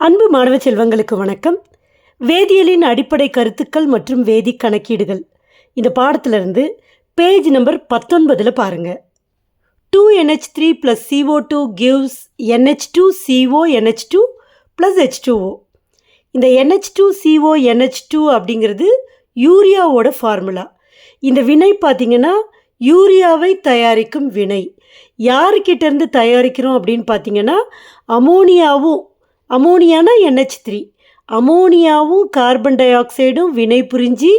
அன்பு மாணவ செல்வங்களுக்கு வணக்கம். வேதியியலின் அடிப்படை கருத்துக்கள் மற்றும் வேதி கணக்கீடுகள். இந்த பாடத்திலிருந்து பேஜ் நம்பர் பத்தொன்பதில் பாருங்கள் two NH three plus CO two gives NH two CO NH two plus H two O இந்த NH two CO NH two அப்படிங்கிறது யூரியாவோட ஃபார்முலா இந்த வினை பார்த்தீங்கன்னா யூரியாவை தயாரிக்கும் வினை. யாருக்கிட்டேருந்து தயாரிக்கிறோம் அப்படின்னு பார்த்தீங்கன்னா அமோனியாவும் அமோனியானா என்ஹெச் த்ரீ? அமோனியாவும் கார்பன் டை ஆக்சைடும் வினை புரிஞ்சு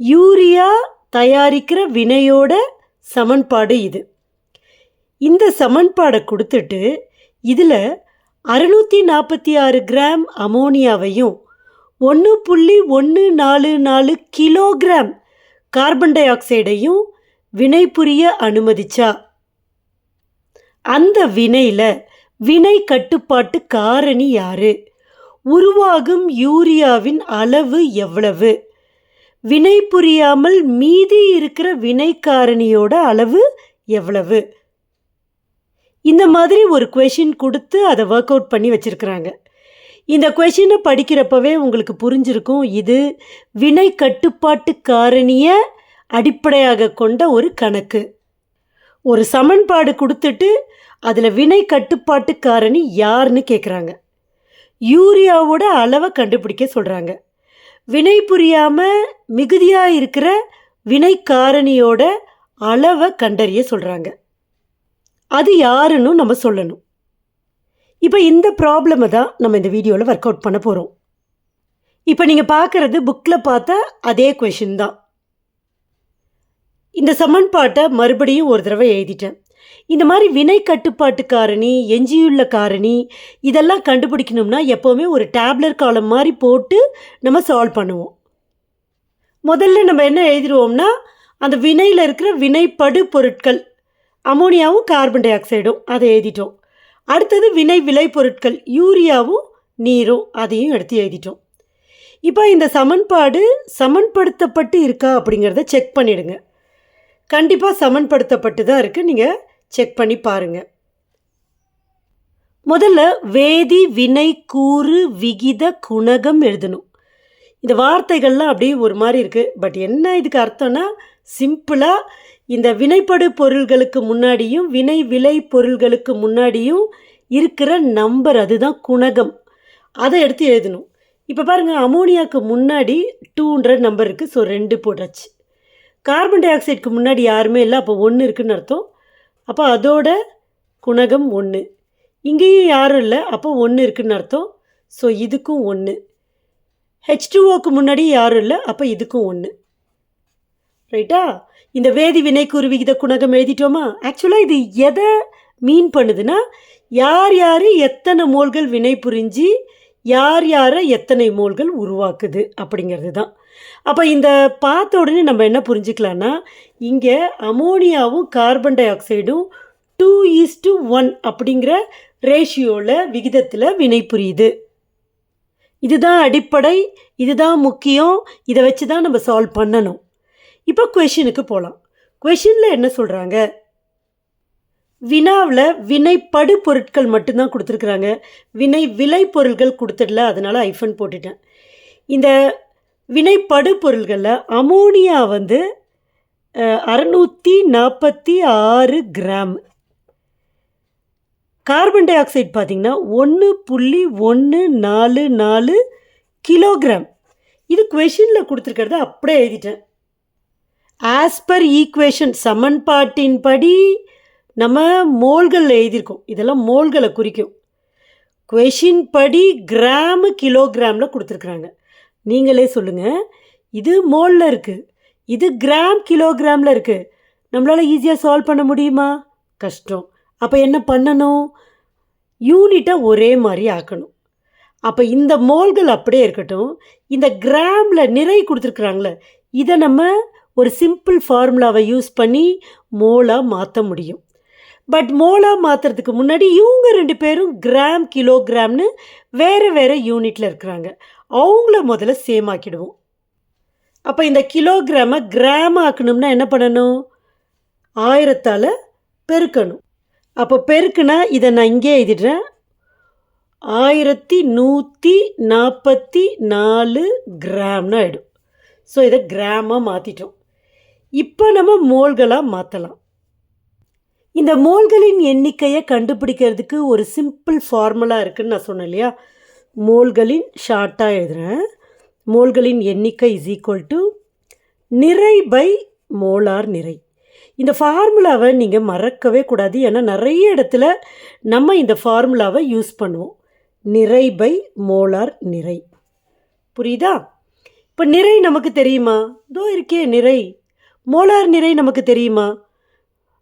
யூரியா தயாரிக்கிற வினையோட சமன்பாடு இது. இந்த சமன்பாடை கொடுத்துட்டு இதில் அறுநூற்றி நாற்பத்தி ஆறு கிராம் அமோனியாவையும் ஒன்று புள்ளி ஒன்று நாலு நாலு கிலோகிராம் கார்பன் டை ஆக்சைடையும் வினை புரிய அனுமதிச்சா. அந்த வினையில் வினை கட்டுப்பாட்டு காரணி யாரு? உருவாகும் யூரியாவின் அளவு எவ்வளவு? வினை புரியாமல் மீதி இருக்கிற வினை காரணியோட அளவு எவ்வளவு? இந்த மாதிரி ஒரு கொஷின் கொடுத்து அதை ஒர்க் அவுட் பண்ணி வச்சுருக்குறாங்க. இந்த கொஷினை படிக்கிறப்பவே உங்களுக்கு புரிஞ்சிருக்கும் இது வினை கட்டுப்பாட்டு காரணியை அடிப்படையாக கொண்ட ஒரு கணக்கு. ஒரு சமன்பாடு கொடுத்துட்டு அதில் வினை கட்டுப்பாட்டு காரணி யாருன்னு கேட்குறாங்க யூரியாவோட அளவை கண்டுபிடிக்க சொல்கிறாங்க வினை புரியாமல் மிகுதியாக இருக்கிற வினை காரணியோட அளவை கண்டறிய சொல்கிறாங்க அது யாருன்னு நம்ம சொல்லணும். இப்போ இந்த ப்ராப்ளமை தான் நம்ம இந்த வீடியோவில் ஒர்க் அவுட் பண்ண போகிறோம் இப்போ நீங்கள் பார்க்குறது புக்கில் பார்த்தா அதே கொஷின் தான். இந்த சமன்பாட்டை மறுபடியும் ஒரு தடவை எழுதிட்டேன். இந்த மாதிரி வினை கட்டுப்பாட்டு காரணி எஞ்சியுள்ள காரணி இதெல்லாம் கண்டுபிடிக்கணும்னா எப்போவுமே ஒரு டேப்லெட் காலம் மாதிரி போட்டு நம்ம சால்வ் பண்ணுவோம். முதல்ல நம்ம என்ன எழுதிடுவோம்னா அந்த வினையில் இருக்கிற வினைப்படு பொருட்கள் அமோனியாவும் கார்பன் டை ஆக்சைடும் அதை எழுதிட்டோம். அடுத்தது வினை விளை பொருட்கள் யூரியாவும் நீரும் அதையும் எடுத்து எழுதிட்டோம். இப்போ இந்த சமன்பாடு சமன்படுத்தப்பட்டு இருக்கா அப்படிங்கிறத செக் பண்ணிவிடுங்க கண்டிப்பாக சமன்படுத்தப்பட்டு தான் இருக்குது நீங்கள் செக் பண்ணி பாருங்கள் முதல்ல வேதி வினை கூறு விகித குணகம் எழுதணும். இந்த வார்த்தைகள்லாம் அப்படியே ஒரு மாதிரி இருக்குது பட் என்ன இதுக்கு அர்த்தம்னா சிம்பிளாக இந்த வினைப்படு பொருள்களுக்கு முன்னாடியும் வினை விலை பொருள்களுக்கு முன்னாடியும் இருக்கிற நம்பர் அதுதான் குணகம். அதை எடுத்து எழுதணும். இப்போ பாருங்கள் அமோனியாவுக்கு முன்னாடி டூன்ற நம்பர் இருக்குது ஸோ ரெண்டு போட்டாச்சு. கார்பன் டை ஆக்சைடுக்கு முன்னாடி யாருமே இல்லை. அப்போ ஒன்று இருக்குதுன்னு அர்த்தம். அப்போ அதோட குணகம் ஒன்று இங்கேயும் யாரும் இல்லை அப்போ ஒன்று இருக்குதுன்னு அர்த்தம். ஸோ இதுக்கும் ஒன்று ஹெச் டூஓக்கு முன்னாடி யாரும் இல்லை அப்போ இதுக்கும் ஒன்று ரைட்டா இந்த வேதி வினைக்குரு விகித குணகம் எழுதிட்டோமா? ஆக்சுவலாக இது எதை மீன் பண்ணுதுன்னா யார் யார் எத்தனை மோல்கள் வினை புரிஞ்சு யார் யாரை எத்தனை மோல்கள் உருவாக்குது அப்படிங்கிறது தான் அப்போ இந்த பார்த்த உடனே நம்ம என்ன புரிஞ்சுக்கலான்னா இங்கே அமோனியாவும் கார்பன் டை ஆக்சைடும் டூ ஈஸ் டு ஒன் அப்படிங்கிற ரேஷியோவில் விகிதத்தில் வினை புரியுது இதுதான் அடிப்படை இதுதான் முக்கியம் இதை வச்சு தான் நம்ம சால்வ் பண்ணணும். இப்போ கொஷினுக்கு போகலாம் கொஷினில் என்ன சொல்கிறாங்க வினாவில் வினைப்படு பொருட்கள் மட்டும்தான் கொடுத்துருக்குறாங்க. வினை விலை பொருட்கள் கொடுத்துடல அதனால் ஐஃபன் போட்டுட்டேன். இந்த வினைப்படு பொருள்களில் அமோனியா வந்து அறநூற்றி நாற்பத்தி ஆறு கிராம். கார்பன் டை ஆக்சைடு பார்த்திங்கன்னா ஒன்று புள்ளி ஒன்று நாலு நாலு கிலோகிராம். இது கொஷினில் கொடுத்துருக்கிறத அப்படியே எழுதிட்டேன். ஆஸ் பர் ஈக்குவேஷன் சமன்பாட்டின்படி நம்ம மோல்களில் எழுதியிருக்கோம். இதெல்லாம் மோல்களை குறிக்கும். கொஷின் படி கிராமு கிலோகிராமில் கொடுத்துருக்குறாங்க. நீங்களே சொல்லுங்கள் இது மோலில் இருக்குது இது கிராம் கிலோகிராமில் இருக்குது நம்மளால் ஈஸியாக சால்வ் பண்ண முடியுமா? கஷ்டம். அப்போ என்ன பண்ணணும்? யூனிட்டை ஒரே மாதிரி ஆக்கணும். அப்போ இந்த மோல்கள் அப்படியே இருக்கட்டும். இந்த கிராமில் நிறை கொடுத்துருக்குறாங்களே இதை நம்ம ஒரு சிம்பிள் ஃபார்முலாவை யூஸ் பண்ணி மோலாக மாற்ற முடியும். பட் மோலாக மாற்றுறதுக்கு முன்னாடி இவங்க ரெண்டு பேரும் கிராம் கிலோகிராம்னு வேறு வேறு யூனிட்டில் இருக்கிறாங்க. அவங்கள முதல்ல சேம் ஆக்கிடுவோம். அப்போ இந்த கிலோகிராமை கிராம் ஆக்கணும்னா என்ன பண்ணணும்? ஆயிரத்தால் பெருக்கணும். அப்போ பெருக்குனா இதை நான் இங்கே எழுதிடுறேன். ஆயிரத்தி நூற்றி நாற்பத்தி நாலு கிராம்னு ஆகிடும் ஸோ இதை கிராமாக மாற்றிட்டோம் இப்போ நம்ம மோல்களாக மாற்றலாம் இந்த மோல்களின் எண்ணிக்கையை கண்டுபிடிக்கிறதுக்கு ஒரு சிம்பிள் ஃபார்முலா இருக்குதுன்னு நான் சொன்னேன் இல்லையா? மோல்களின் ஷார்ட்டாக எழுதுகிறேன் மோல்களின் எண்ணிக்கை இஸ் ஈக்குவல் டு நிறை பை மோலார் நிறை. இந்த ஃபார்முலாவை நீங்கள் மறக்கவே கூடாது. ஏன்னா நிறைய இடத்துல நம்ம இந்த ஃபார்முலாவை யூஸ் பண்ணுவோம். நிறை பை மோலார் நிறை. புரியுதா? இப்போ நிறை நமக்கு தெரியுமா? இதோ இருக்கே நிறை. மோலார் நிறை நமக்கு தெரியுமா?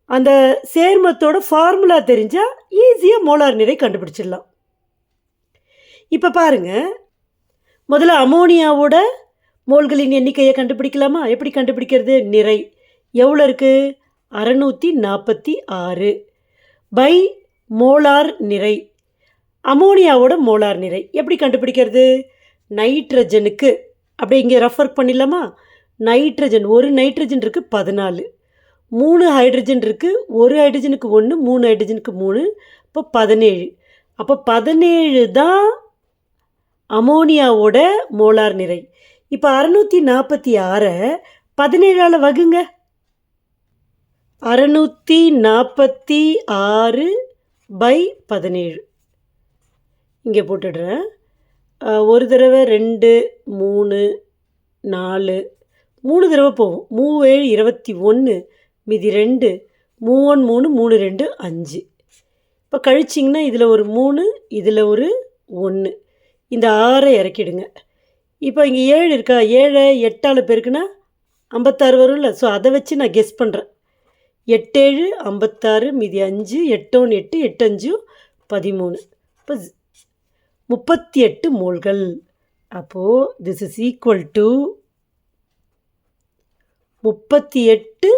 அந்த சேர்மத்தோட ஃபார்முலா தெரிஞ்சால் ஈஸியாக மோலார் நிறை கண்டுபிடிச்சிடலாம். இப்போ பாருங்க. முதல்ல அமோனியாவோட மோல்களின் எண்ணிக்கையை கண்டுபிடிக்கலாமா? எப்படி கண்டுபிடிக்கிறது? நிறை. எவ்வளோ இருக்குது அறநூற்றி நாற்பத்தி ஆறு. பை மோலார் நிறை. அமோனியாவோட மோலார் நிறை. எப்படி கண்டுபிடிக்கிறது? நைட்ரஜனுக்கு. அப்படியே இங்கே ரெஃபர் பண்ணிடலாமா? நைட்ரஜன். ஒரு நைட்ரஜன் இருக்குது பதினாலு. மூணு ஹைட்ரஜன் இருக்குது ஒரு ஹைட்ரஜனுக்கு ஒன்று மூணு ஹைட்ரஜனுக்கு மூணு இப்போ பதினேழு. அப்போ பதினேழு தான் அமோனியாவோட மோலார் நிறை. இப்போ அறநூற்றி நாற்பத்தி ஆறை பதினேழால் வகுங்க. அறநூற்றி நாற்பத்தி ஆறு பை பதினேழு. இங்கே போட்டுடுறேன். ஒரு தடவை ரெண்டு மூணு நாலு. மூணு தடவை போகும் மூவேழு இருபத்தி ஒன்று மீதி ரெண்டு. மூணு மூணு மூணு ரெண்டு அஞ்சு. இப்போ கழிச்சிங்கன்னா இதில் ஒரு மூணு இதில் ஒரு ஒன்று இந்த ஆறை இறக்கிடுங்க. இப்போ இங்கே ஏழு இருக்கா? ஏழை எட்டால் பெருக்குன்னா ஐம்பத்தாறு வரும்ல ஸோ அதை வச்சு நான் கெஸ் பண்ணுறேன் எட்டேழு ஐம்பத்தாறு மீதி அஞ்சு எட்டோன்னு எட்டு எட்டஞ்சு பதிமூணு. இப்போ முப்பத்தி எட்டு மோல்கள் அப்போது திஸ் இஸ் ஈக்குவல் டு முப்பத்தி எட்டு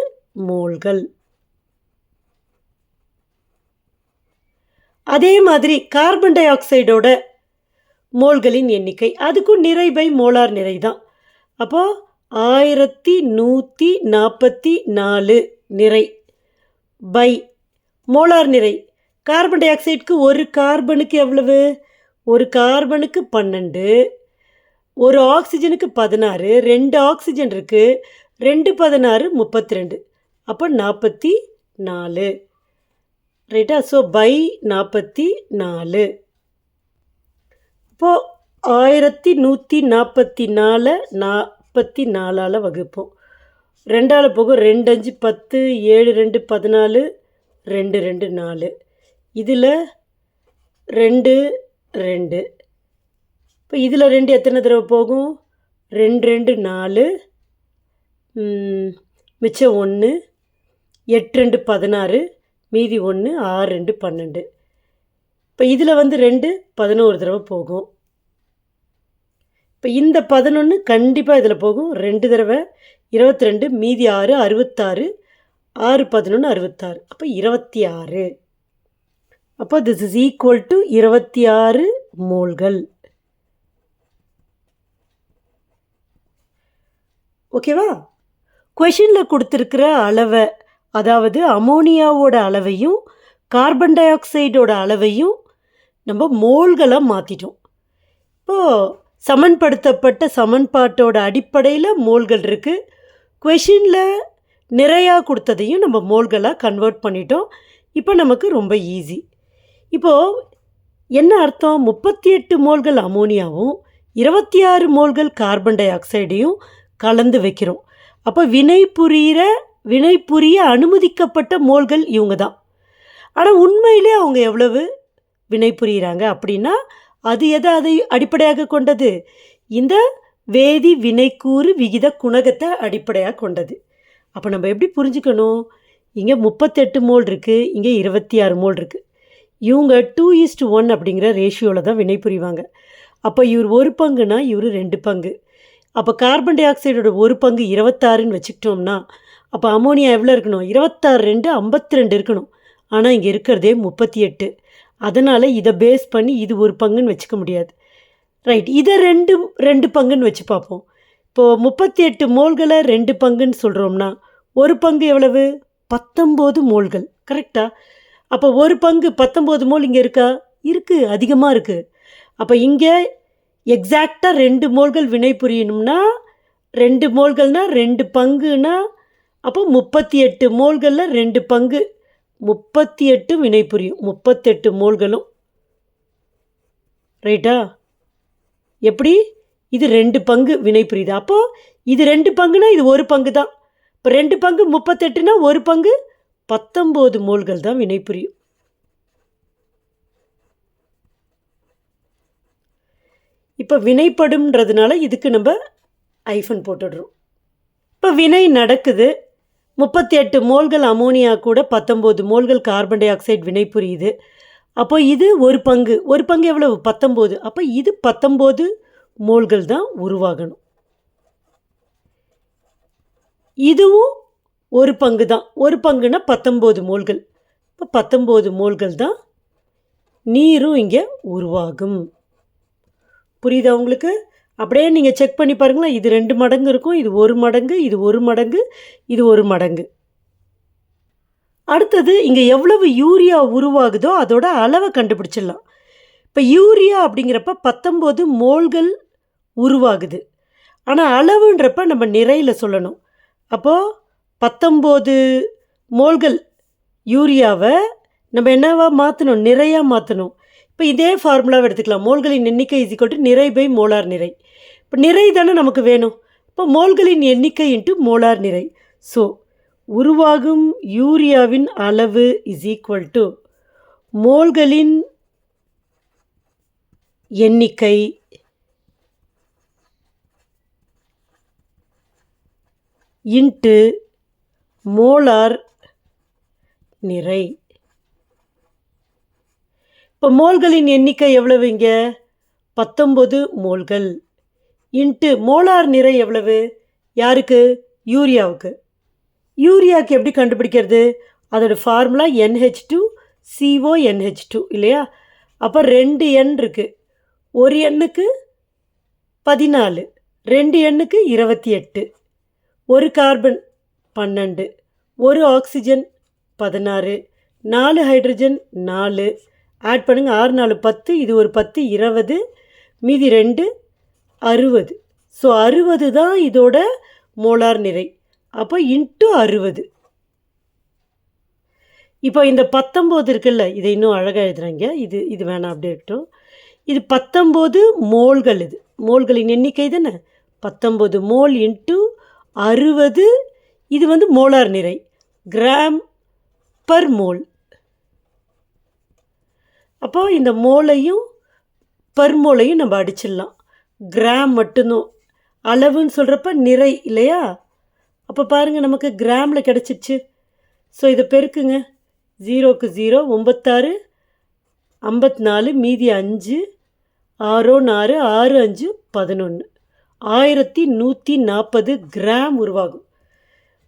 மோல்கள் அதே மாதிரி கார்பன் டை ஆக்சைடோட மோள்களின் எண்ணிக்கை. அதுக்கும் நிறை பை மோலார் நிறை தான் அப்போது ஆயிரத்தி நூற்றி நாற்பத்தி நாலு நிறை. பை. மோலார் நிறை. கார்பன் டை ஆக்சைடுக்கு ஒரு கார்பனுக்கு எவ்வளவு? ஒரு கார்பனுக்கு பன்னெண்டு. ஒரு ஆக்சிஜனுக்கு பதினாறு. ரெண்டு ஆக்சிஜன் இருக்குது ரெண்டு பதினாறு முப்பத்தி ரெண்டு அப்போ நாற்பத்தி நாலு. ரைட்டா? ஸோ பை நாற்பத்தி நாலு. இப்போது ஆயிரத்தி நூற்றி நாற்பத்தி நாலு நாற்பத்தி நாலால் வகுப்போம். ரெண்டால் போகும் ரெண்டு அஞ்சு பத்து ஏழு ரெண்டு பதினாலு ரெண்டு ரெண்டு நாலு. இதில் ரெண்டு ரெண்டு. இப்போ இதில் ரெண்டு எத்தனை தடவை போகும்? ரெண்டு ரெண்டு நாலு. மிச்சம் ஒன்று எட்டு ரெண்டு பதினாறு. மீதி ஒன்று ஆறு ரெண்டு பன்னெண்டு. இப்போ இதில் வந்து ரெண்டு பதினோரு தடவை போகும். இப்போ இந்த பதினொன்று கண்டிப்பாக இதில் போகும். ரெண்டு தடவை இருபத்தி ரெண்டு மீதி ஆறு அறுபத்தாறு ஆறு பதினொன்று அறுபத்தாறு. அப்போ இருபத்தி ஆறு அப்போ திஸ் இஸ் ஈக்குவல் டு இருபத்தி ஆறு மோல்கள் ஓகேவா கொஷினில் கொடுத்துருக்கிற அளவை அதாவது அமோனியாவோட அளவையும் கார்பன் டை ஆக்சைடோட அளவையும் நம்ம மோல்களாக மாற்றிட்டோம் இப்போது சமன்படுத்தப்பட்ட சமன்பாட்டோட அடிப்படையில் மோல்கள் இருக்குது கொஷினில் நிறையா கொடுத்ததையும் நம்ம மோல்களாக கன்வெர்ட் பண்ணிட்டோம். இப்போ நமக்கு ரொம்ப ஈஸி இப்போது என்ன அர்த்தம்? முப்பத்தி எட்டு மோல்கள் அமோனியாவும் இருபத்தி ஆறு மோல்கள் கார்பன் டை ஆக்சைடையும் கலந்து வைக்கிறோம். அப்போ வினை புரிகிற வினை புரிய அனுமதிக்கப்பட்ட மோல்கள் இவங்க தான் ஆனால் உண்மையிலே அவங்க எவ்வளவு? வினை புரிகிறாங்க அப்படின்னா அது எதை அதை அடிப்படையாக கொண்டது? இந்த வேதி வினைக்கூறு விகித குணகத்தை அடிப்படையாக கொண்டது. அப்போ நம்ம எப்படி புரிஞ்சுக்கணும்? இங்கே முப்பத்தெட்டு மோல் இருக்குது இங்கே இருபத்தி ஆறு மோல் இருக்குது இவங்க டூ ஈஸ்ட் ஒன் அப்படிங்கிற ரேஷியோவில் தான் வினை புரிவாங்க அப்போ இவர் ஒரு பங்குனா இவர் ரெண்டு பங்கு. அப்போ கார்பன் டை ஆக்சைடோட ஒரு பங்கு இருபத்தாறுன்னு வச்சுக்கிட்டோம்னா அப்போ அமோனியா எவ்வளோ இருக்கணும்? இருபத்தாறு ரெண்டு ஐம்பத்தி ரெண்டு இருக்கணும். ஆனால் இங்கே இருக்கிறதே முப்பத்தி எட்டு. அதனால் இதை பேஸ் பண்ணி இது ஒரு பங்குன்னு வச்சுக்க முடியாது. ரைட் இதை ரெண்டு ரெண்டு பங்குன்னு வச்சு பார்ப்போம். இப்போது முப்பத்தி எட்டு மோல்களை ரெண்டு பங்குன்னு சொல்கிறோம்னா ஒரு பங்கு எவ்வளவு? பத்தொம்போது மோல்கள் கரெக்டா அப்போ ஒரு பங்கு பத்தொம்போது மோல் இங்கே இருக்கா? இருக்குது அதிகமாக இருக்குது அப்போ இங்கே எக்ஸாக்டாக ரெண்டு மோல்கள் வினை புரியணும்னா ரெண்டு மோல்கள்னால் ரெண்டு பங்குனா அப்போ முப்பத்தி எட்டு மோல்களில் ரெண்டு பங்கு முப்பத்தி எட்டு வினை புரியும் முப்பத்தெட்டு மோல்களும் ரைட்டா? எப்படி? இது ரெண்டு பங்கு வினை புரியுது அப்போது இது ரெண்டு பங்குனா இது ஒரு பங்கு தான் இப்போ ரெண்டு பங்கு முப்பத்தெட்டுனா ஒரு பங்கு பத்தொம்போது மோல்கள் தான் வினை புரியும் இப்போ வினைப்படும்ன்றதுனால இதுக்கு நம்ம ஐஃபன் போட்டுடுறோம். இப்போ வினை நடக்குது. முப்பத்தி எட்டு மோல்கள் அமோனியா கூட பத்தொம்போது மோல்கள் கார்பன் டை ஆக்சைடு வினை புரியுது. அப்போ இது ஒரு பங்கு. ஒரு பங்கு எவ்வளவு? பத்தொம்போது. அப்போ இது பத்தொம்போது மோல்கள் தான் உருவாகணும். இதுவும் ஒரு பங்கு தான். ஒரு பங்குனா பத்தொம்போது மோல்கள் இப்போ பத்தொம்போது மோல்கள் தான் நீரும் இங்கே உருவாகும். புரியுதா உங்களுக்கு? அப்படியே நீங்கள் செக் பண்ணி பாருங்களேன். இது ரெண்டு மடங்கு இருக்கும். இது ஒரு மடங்கு இது ஒரு மடங்கு இது ஒரு மடங்கு. அடுத்தது இங்கே எவ்வளவு யூரியா உருவாகுதோ அதோட அளவை கண்டுபிடிச்சிடலாம். இப்போ யூரியா அப்படிங்கிறப்ப பத்தொம்போது மோல்கள் உருவாகுது. ஆனால் அளவுன்றப்ப நம்ம நிறையில் சொல்லணும். அப்போது பத்தொம்போது மோல்கள் யூரியாவை நம்ம என்னவா மாற்றணும் நிறையா மாற்றணும் இப்போ இதே ஃபார்முலாவை எடுத்துக்கலாம். மோல்களின் எண்ணிக்கை இஸ் ஈக்குவல் டு நிறை பை மோலார் நிறை. இப்போ நிறை தானே நமக்கு வேணும். இப்போ மோல்களின் எண்ணிக்கை இன்ட்டு மோலார் நிறை. ஸோ உருவாகும் யூரியாவின் அளவு இஸ் ஈக்குவல் டு மோல்களின் எண்ணிக்கை இன்ட்டு மோலார் நிறை. இப்போ மோல்களின் எண்ணிக்கை எவ்வளவு இங்கே? பத்தொம்பது மோல்கள் இன்ட்டு மோலார் நிறை எவ்வளவு? யாருக்கு? யூரியாவுக்கு. யூரியாவுக்கு எப்படி கண்டுபிடிக்கிறது? அதோட formula NH two CO NH two இல்லையா? அப்போ ரெண்டு எண் இருக்குது ஒரு எண்ணுக்கு பதினாலு ரெண்டு எண்ணுக்கு இருபத்தி எட்டு. ஒரு கார்பன் பன்னெண்டு ஒரு ஆக்சிஜன் பதினாறு நாலு ஹைட்ரஜன் நாலு. ஆட் பண்ணுங்கள் ஆறு நாலு பத்து. இது ஒரு பத்து இருபது. மீதி ரெண்டு அறுபது. ஸோ அறுபது தான் இதோட மோலார் நிறை. அப்போ இன்ட்டு அறுபது. இப்போ இந்த பத்தொம்போது இருக்குல்ல இதை இன்னும் அழகாக எழுதுகிறாங்க இது இது வேணாம் அப்படி இருக்கட்டும். இது பத்தொம்போது மோல்கள் இது. மோல்களின் எண்ணிக்கை தானே? பத்தொம்போது மோல் இன்ட்டு அறுபது. இது வந்து மோலார் நிறை. கிராம் பர் மோல் அப்போ இந்த மோலையும் பர் நம்ம அடிச்சிடலாம். கிராம் மட்டும்தான். அளவுன்னு சொல்கிறப்ப நிறை இல்லையா? அப்போ பாருங்கள் நமக்கு கிராமில் கிடச்சிச்சு ஸோ இதை பெருக்குங்க. ஜீரோக்கு ஜீரோ ஒம்பத்தாறு ஐம்பத்தி நாலு மீதி அஞ்சு ஆறோ நாலு ஆறு அஞ்சு பதினொன்று ஆயிரத்தி நூற்றி நாற்பது கிராம் உருவாகும்.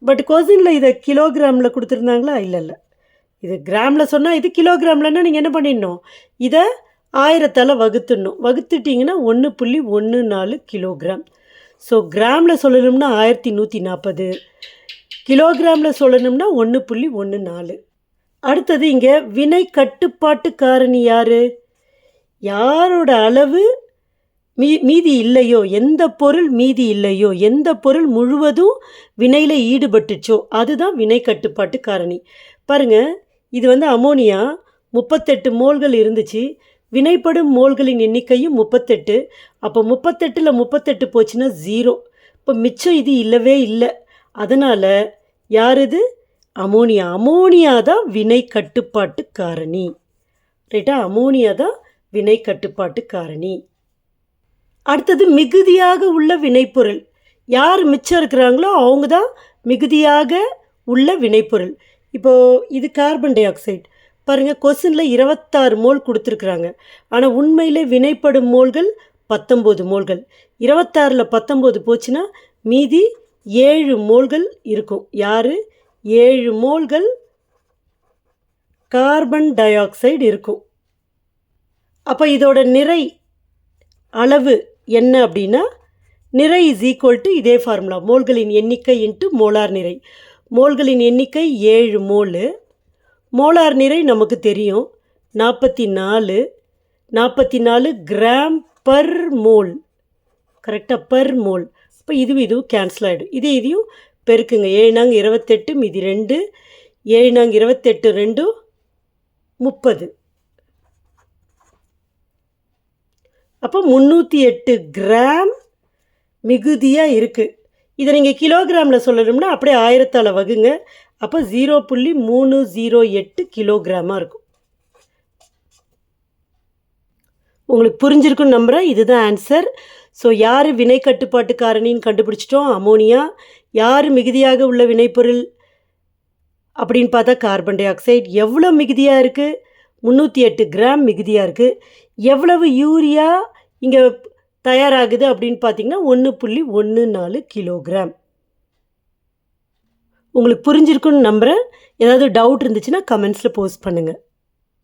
பட் கொசினில் இதை கிலோகிராமில் கொடுத்துருந்தாங்களா? இல்லை இல்லை. இது கிராமில் சொன்னால் இது கிலோகிராம்லன்னா நீங்கள் என்ன பண்ணிடணும்? இதை ஆயிரத்தால் வகுத்துடணும். வகுத்துட்டிங்கன்னா ஒன்று புள்ளி ஒன்று நாலு கிலோகிராம். ஸோ கிராமில் சொல்லணும்னா ஆயிரத்தி நூற்றி நாற்பது கிலோகிராமில் சொல்லணும்னா ஒன்று புள்ளி ஒன்று நாலு. அடுத்தது இங்கே வினை கட்டுப்பாட்டு காரணி யார்? யாரோட அளவு மீ மீதி இல்லையோ? எந்த பொருள் மீதி இல்லையோ? எந்த பொருள் முழுவதும் வினையில் ஈடுபட்டுச்சோ? அதுதான் வினை கட்டுப்பாட்டு காரணி பாருங்கள் இது வந்து அமோனியா முப்பத்தெட்டு மோல்கள் இருந்துச்சு. வினைப்படும் மோல்களின் எண்ணிக்கையும் முப்பத்தெட்டு. அப்போ முப்பத்தெட்டில் முப்பத்தெட்டு போச்சுன்னா ஜீரோ இப்போ மிச்சம் இது இல்லவே இல்லை. அதனால் யார் இது? அமோனியா. அமோனியா தான் வினை கட்டுப்பாட்டு காரணி. ரைட்டா அமோனியா தான் வினை கட்டுப்பாட்டு காரணி. அடுத்தது மிகுதியாக உள்ள வினைப்பொருள். யார் மிச்சம் இருக்கிறாங்களோ அவங்க தான் மிகுதியாக உள்ள வினைப்பொருள். இப்போது இது கார்பன் டை ஆக்சைடு பாருங்கள் கொஸ்டினில் இருபத்தாறு மோல் கொடுத்துருக்குறாங்க. ஆனால் உண்மையிலே வினைப்படும் மோல்கள் பத்தொம்போது மோல்கள் இருபத்தாறில் பத்தொம்போது போச்சுன்னா மீதி ஏழு மோல்கள் இருக்கும். யார்? ஏழு மோல்கள் கார்பன் டை ஆக்சைடு இருக்கும். அப்போ இதோட நிறை அளவு என்ன அப்படின்னா நிறை இஸ் ஈக்குவல் டு இதே ஃபார்முலா மோல்களின் எண்ணிக்கை இன்ட்டு மோலார் நிறை. மோல்களின் எண்ணிக்கை ஏழு மோலு மோலார் நிறை நமக்கு தெரியும். நாற்பத்தி நாலு நாற்பத்தி நாலு கிராம் பர் மோல் கரெக்டாக பர் மோல் இப்போ இதுவும் இதுவும் கேன்சல் ஆகிடும் இது இதையும் பெருக்குங்க. ஏழு இருபத்தெட்டு மீதி ரெண்டு. ஏழு நாங்க இருபத்தெட்டு ரெண்டும் முப்பது. அப்போ முந்நூற்றி எட்டு கிராம் மிகுதியாக இருக்குது இதை நீங்கள் கிலோகிராமில் சொல்லணும்னா அப்படியே ஆயிரத்தால் வகுங்க. அப்போ ஜீரோ புள்ளி மூணு ஜீரோ எட்டு கிலோகிராமாக இருக்கும். உங்களுக்கு புரிஞ்சிருக்குன்னு நம்புகிறேன் இதுதான் ஆன்சர் ஸோ யார் வினை கட்டுப்பாட்டு காரணின்னு கண்டுபிடிச்சிட்டோம்? அமோனியா. யார் மிகுதியாக உள்ள வினைப்பொருள்? அப்படின்னு பார்த்தா கார்பன் டை ஆக்சைடு. எவ்வளோ மிகுதியாக இருக்குது முந்நூற்றி எட்டு கிராம் மிகுதியாக இருக்குது எவ்வளவு யூரியா? இங்கே தயாராகுது அப்படின்னு பார்த்தீங்கன்னா ஒன்று புள்ளி ஒன்று நாலு கிலோகிராம். உங்களுக்கு புரிஞ்சிருக்குன்னு நம்புகிறேன் ஏதாவது டவுட் இருந்துச்சுன்னா கமெண்ட்ஸில் போஸ்ட் பண்ணுங்கள்